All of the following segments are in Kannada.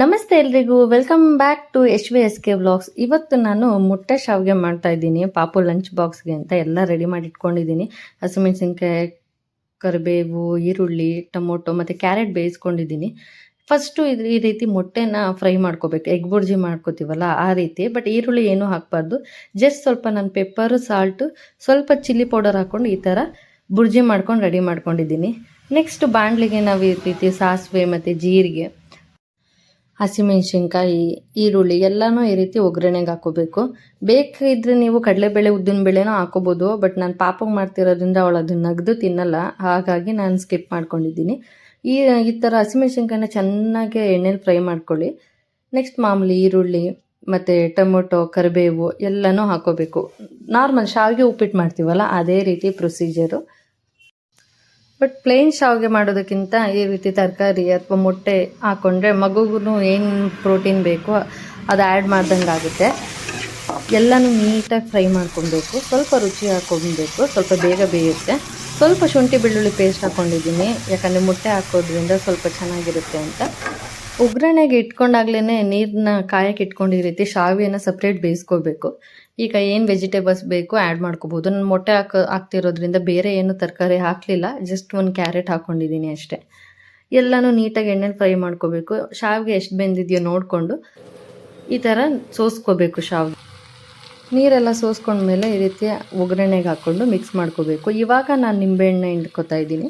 ನಮಸ್ತೆ ಎಲ್ರಿಗೂ. Welcome back to H V S K blogs ಇವತ್ತು ನಾನು ಮೊಟ್ಟೆ ಶಾವಿಗೆ ಮಾಡ್ತಾ ಇದ್ದೀನಿ. ಪಾಪು ಲಂಚ್ ಬಾಕ್ಸ್ಗೆ ಅಂತ ಎಲ್ಲ ರೆಡಿ ಮಾಡಿ ಇಟ್ಕೊಂಡಿದ್ದೀನಿ. ಹಸಿಮೆಣಸಿನ್ಕಾಯಿ, ಕರಿಬೇವು, ಈರುಳ್ಳಿ, ಟೊಮೊಟೊ ಮತ್ತು ಕ್ಯಾರೆಟ್ ಬೇಯಿಸ್ಕೊಂಡಿದ್ದೀನಿ. ಫಸ್ಟು ಇದು ಈ ರೀತಿ ಮೊಟ್ಟೆನ ಫ್ರೈ ಮಾಡ್ಕೋಬೇಕು. ಎಗ್ ಬುರ್ಜಿ ಮಾಡ್ಕೋತೀವಲ್ಲ ಆ ರೀತಿ. ಬಟ್ ಈರುಳ್ಳಿ ಏನೂ ಹಾಕ್ಬಾರ್ದು. ಜಸ್ಟ್ ಸ್ವಲ್ಪ ನಾನು ಪೆಪ್ಪರು ಸಾಲ್ಟು ಸ್ವಲ್ಪ ಚಿಲ್ಲಿ ಪೌಡರ್ ಹಾಕ್ಕೊಂಡು ಈ ಥರ ಬುರ್ಜಿ ಮಾಡ್ಕೊಂಡು ರೆಡಿ ಮಾಡ್ಕೊಂಡಿದ್ದೀನಿ. ನೆಕ್ಸ್ಟ್ ಬಾಣಲಿಗೆ ನಾವು ಈ ರೀತಿ ಸಾಸಿವೆ ಮತ್ತು ಜೀರಿಗೆ ಹಸಿಮೆಣ್ಸಿನ್ಕಾಯಿ, ಈರುಳ್ಳಿ ಎಲ್ಲನೂ ಈ ರೀತಿ ಒಗ್ಗರಣೆಗೆ ಹಾಕೋಬೇಕು. ಬೇಕಿದ್ರೆ ನೀವು ಕಡಲೆಬೇಳೆ ಉದ್ದಿನ ಬೇಳೆನೂ ಹಾಕೋಬೋದು, ಬಟ್ ನಾನು ಪಾಪಗೆ ಮಾಡ್ತಿರೋದ್ರಿಂದ ಅವಳು ಅದನ್ನ ನಗದು ತಿನ್ನಲ್ಲ. ಹಾಗಾಗಿ ನಾನು ಸ್ಕಿಪ್ ಮಾಡ್ಕೊಂಡಿದ್ದೀನಿ. ಈ ಈ ಥರ ಹಸಿಮೆಣ್ಸಿನ್ಕಾಯಿನ ಚೆನ್ನಾಗಿ ಎಣ್ಣೆಲಿ ಫ್ರೈ ಮಾಡ್ಕೊಳ್ಳಿ. ನೆಕ್ಸ್ಟ್ ಮಾಮೂಲಿ ಈರುಳ್ಳಿ, ಮತ್ತು ಟೊಮೊಟೊ, ಕರಿಬೇವು ಎಲ್ಲನೂ ಹಾಕೋಬೇಕು. ನಾರ್ಮಲ್ ಶಾವಿಗೆ ಉಪ್ಪಿಟ್ಟು ಮಾಡ್ತೀವಲ್ಲ, ಅದೇ ರೀತಿ ಪ್ರೊಸೀಜರು. ಬಟ್ ಪ್ಲೇನ್ ಶಾವಿಗೆ ಮಾಡೋದಕ್ಕಿಂತ ಈ ರೀತಿ ತರಕಾರಿ ಅಥವಾ ಮೊಟ್ಟೆ ಹಾಕ್ಕೊಂಡ್ರೆ ಮಗುಗೂ ಏನು ಪ್ರೋಟೀನ್ ಬೇಕೋ ಅದು ಆ್ಯಡ್ ಮಾಡ್ದಂಗೆ ಆಗುತ್ತೆ. ಎಲ್ಲನೂ ನೀಟಾಗಿ ಫ್ರೈ ಮಾಡ್ಕೊಬೇಕು. ಸ್ವಲ್ಪ ರುಚಿ ಹಾಕ್ಕೊಬೇಕು ಸ್ವಲ್ಪ ಬೇಗ ಬೇಯುತ್ತೆ. ಸ್ವಲ್ಪ ಶುಂಠಿ ಬೆಳ್ಳುಳ್ಳಿ ಪೇಸ್ಟ್ ಹಾಕ್ಕೊಂಡಿದ್ದೀನಿ ಯಾಕಂದರೆ ಮೊಟ್ಟೆ ಹಾಕೋದ್ರಿಂದ ಸ್ವಲ್ಪ ಚೆನ್ನಾಗಿರುತ್ತೆ ಅಂತ. ಒಗ್ಗರಣೆಗೆ ಇಟ್ಕೊಂಡಾಗ್ಲೇ ನೀರನ್ನ ಕಾಯಕ್ಕೆ ಇಟ್ಕೊಂಡು ಈ ರೀತಿ ಶಾವಿಯನ್ನು ಸಪ್ರೇಟ್ ಬೇಯಿಸ್ಕೋಬೇಕು ಈಗ ಏನು ವೆಜಿಟೇಬಲ್ಸ್ ಬೇಕು ಆ್ಯಡ್ ಮಾಡ್ಕೋಬೋದು. ನಾನು ಮೊಟ್ಟೆ ಹಾಕ, ಹಾಕ್ತಿರೋದ್ರಿಂದ ಬೇರೆ ಏನು ತರಕಾರಿ ಹಾಕಲಿಲ್ಲ. ಜಸ್ಟ್ ಒಂದು ಕ್ಯಾರೆಟ್ ಹಾಕ್ಕೊಂಡಿದ್ದೀನಿ ಅಷ್ಟೇ. ಎಲ್ಲನೂ ನೀಟಾಗಿ ಎಣ್ಣೆಲಿ ಫ್ರೈ ಮಾಡ್ಕೋಬೇಕು. ಶಾವಿಗೆ ಎಷ್ಟು ಬೆಂದಿದೆಯೋ ನೋಡಿಕೊಂಡು ಈ ಥರ ಸೋಸ್ಕೋಬೇಕು ಶಾವಿಗೆ. ನೀರೆಲ್ಲ ಸೋಸ್ಕೊಂಡ್ಮೇಲೆ ಈ ರೀತಿ ಒಗ್ಗರಣೆಗೆ ಹಾಕ್ಕೊಂಡು ಮಿಕ್ಸ್ ಮಾಡ್ಕೋಬೇಕು. ಇವಾಗ ನಾನು ನಿಂಬೆಹಣ್ಣೆ ಹಿಂಡ್ಕೋತಾ ಇದ್ದೀನಿ.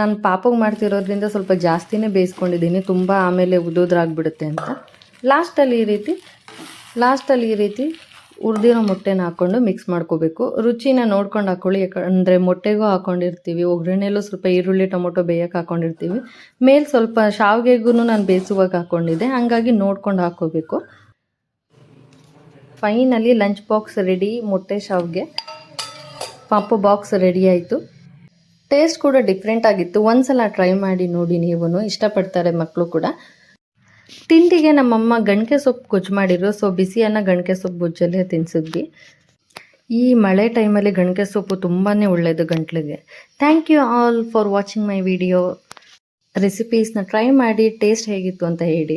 ನಾನು ಪಾಪಗೆ ಮಾಡ್ತಿರೋದ್ರಿಂದ ಸ್ವಲ್ಪ ಜಾಸ್ತಿನೇ ಬೇಯಿಸ್ಕೊಂಡಿದ್ದೀನಿ. ತುಂಬ ಆಮೇಲೆ ಉದೋದ್ರಾಗ್ಬಿಡುತ್ತೆ ಅಂತ. ಲಾಸ್ಟಲ್ಲಿ ಈ ರೀತಿ ಲಾಸ್ಟಲ್ಲಿ ಈ ರೀತಿ ಉರಿದಿರೋ ಮೊಟ್ಟೆನ ಹಾಕ್ಕೊಂಡು ಮಿಕ್ಸ್ ಮಾಡ್ಕೋಬೇಕು. ರುಚಿನ ನೋಡ್ಕೊಂಡು ಹಾಕ್ಕೊಳ್ಳಿ ಯಾಕಂದರೆ ಮೊಟ್ಟೆಗೂ ಹಾಕ್ಕೊಂಡಿರ್ತೀವಿ ಒಗ್ಗರಣೆಯಲ್ಲೂ ಸ್ವಲ್ಪ ಈರುಳ್ಳಿ, ಟೊಮೊಟೊ ಬೇಯಕ್ಕೆ ಹಾಕ್ಕೊಂಡಿರ್ತೀವಿ ಮೇಲೆ ಸ್ವಲ್ಪ ಶಾವಿಗೆಗೂ ನಾನು ಬೇಯಿಸುವಾಗ ಹಾಕ್ಕೊಂಡಿದ್ದೆ ಹಾಗಾಗಿ ನೋಡ್ಕೊಂಡು ಹಾಕ್ಕೋಬೇಕು ಫೈನಲಿ ಲಂಚ್ ಬಾಕ್ಸ್ ರೆಡಿ ಮೊಟ್ಟೆ, ಶಾವಿಗೆ. ಪಾಪ ಬಾಕ್ಸ್ ರೆಡಿ ಆಯಿತು. ಟೇಸ್ಟ್ ಕೂಡ ಡಿಫ್ರೆಂಟ್ ಆಗಿತ್ತು. ಒಂದ್ಸಲ ಟ್ರೈ ಮಾಡಿ ನೋಡಿ ನೀವು ಇಷ್ಟಪಡ್ತಾರೆ ಮಕ್ಕಳು ಕೂಡ. ತಿಂಡಿಗೆ ನಮ್ಮಮ್ಮ ಗಣಕೆ ಸೊಪ್ಪು ಗೊಜ್ಜು ಮಾಡಿದ್ರು. ಸೊ ಬಿಸಿಯನ್ನು ಗಣಕೆ ಸೊಪ್ಪು ಗೊಜ್ಜಲ್ಲೇ ತಿನ್ಸಿದ್ವಿ. ಈ ಮಳೆ ಟೈಮಲ್ಲಿ ಗಣಕೆ ಸೊಪ್ಪು ತುಂಬಾ ಒಳ್ಳೆಯದು ಗಂಟ್ಲಿಗೆ. Thank you all for watching my video ರೆಸಿಪೀಸ್ನ try ಮಾಡಿ ಟೇಸ್ಟ್ ಹೇಗಿತ್ತು ಅಂತ ಹೇಳಿ.